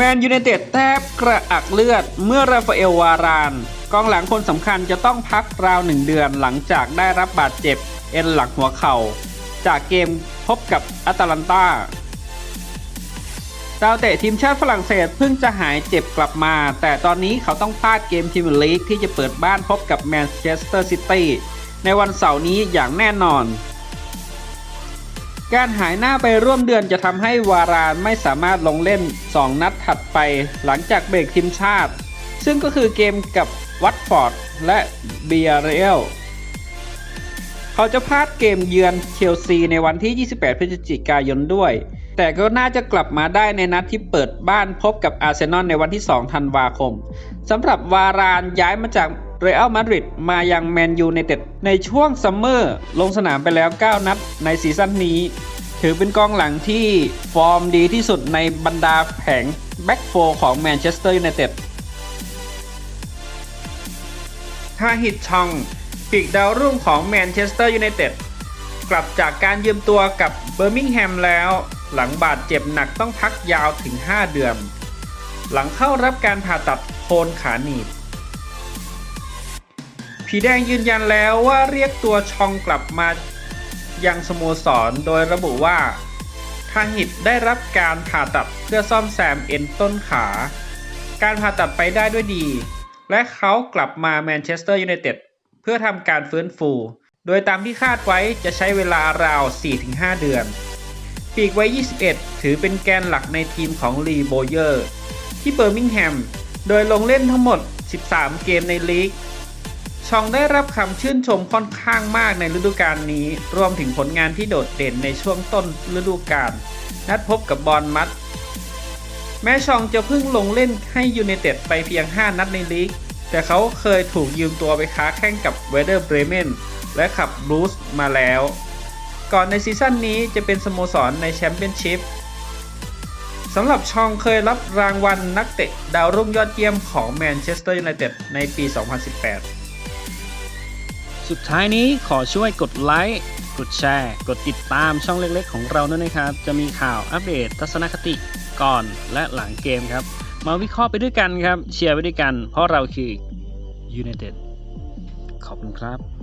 แมนยูไนเต็ดแทบกระอักเลือด เมื่อราฟาเอลวารานกองหลังคนสำคัญจะต้องพักราวหนึ่งเดือนหลังจากได้รับบาดเจ็บเอ็นหลังหัวเข่า จากเกมพบกับแอตแลนตาดาวเตะทีมชาติฝรั่งเศสเพิ่งจะหายเจ็บกลับมา แต่ตอนนี้เขาต้องพลาดเกมทีมลีกที่จะเปิดบ้านพบกับแมนเชสเตอร์ซิตี้ในวันเสาร์นี้อย่างแน่นอน การหายหน้าไปร่วมเดือนจะทำให้วารานไม่สามารถลงเล่น 2 นัดถัดไปหลังจากเบรกทีมชาติ ซึ่งก็คือเกมกับวัตฟอร์ดและเบียร์เรลเขาจะพลาดเกมเยือนเชลซีในวันที่ 28 พฤศจิกายนด้วย แต่ก็น่าจะกลับมาได้ในนัดที่เปิดบ้านพบกับอาร์เซนอลในวันที่ 2 ธันวาคมสำหรับวารานย้ายมาจาก เรอัลมาดริดมายังแมนยูในเต็ดในช่วงซัมเมอร์ลงสนามไปแล้ว 9 นัดในซีซั่นนี้ ถือเป็นกองหลังที่ฟอร์มดีที่สุดในบรรดาแผงแบ็กโฟของแมนเชสเตอร์ยูไนเต็ดทาฮิตชองปีกดาวรุ่งของแมนเชสเตอร์ยูไนเต็ดกลับจากการยืมตัวกับเบอร์มิงแฮมแล้ว หลังบาดเจ็บหนักต้องพักยาวถึง 5 เดือน หลังเข้ารับการผ่าตัดโคนขาหนีบ ผีแดงยืนยันแล้วว่าเรียกตัวชองกลับมายังสโมสรโดยระบุว่าทางหิตได้รับการผ่าตัดเพื่อซ่อมแซมเอ็นต้นขา การผ่าตัดไปได้ด้วยดี และเขากลับมาแมนเชสเตอร์ยูไนเต็ดเพื่อทำการฟื้นฟู โดยตามที่คาดไว้จะใช้เวลาราว 4-5 เดือน ปีกไว้ 21 ถือเป็นแกนหลักในทีมของลีโบเยอร์ ที่เบอร์มิงแฮม โดยลงเล่นทั้งหมด 13 เกมในลีก ชองได้รับคำชื่นชมค่อนข้างมากในฤดูกาลนี้ รวมถึงผลงานที่โดดเด่นในช่วงต้นฤดูกาล นัดพบกับบอลมัด แม้ชองจะเพิ่งลงเล่นให้ยูไนเต็ดไปเพียง 5 นัดในลีก แต่เขาเคยถูกยืมตัวไปค้าแข่งกับเวเดอร์เบรเมนและขับบรูซมาแล้ว ก่อนในซีซั่นนี้จะเป็นสโมสรในแชมเปี้ยนชิพสำหรับชองเคยรับรางวัลนักเตะดาวรุ่งยอดเยี่ยมของแมนเชสเตอร์ยูไนเต็ดในปี 2018 สุดท้ายนี้ขอช่วยกดไลค์กดแชร์ กดติดตามช่องเล็กๆ ของเราด้วยนะครับ จะมีข่าวอัปเดตทัศนคติก่อนและหลังเกมครับ มาวิเคราะห์ไปด้วยกันครับ เชียร์ไปด้วยกัน เพราะเราคือ United ขอบคุณครับ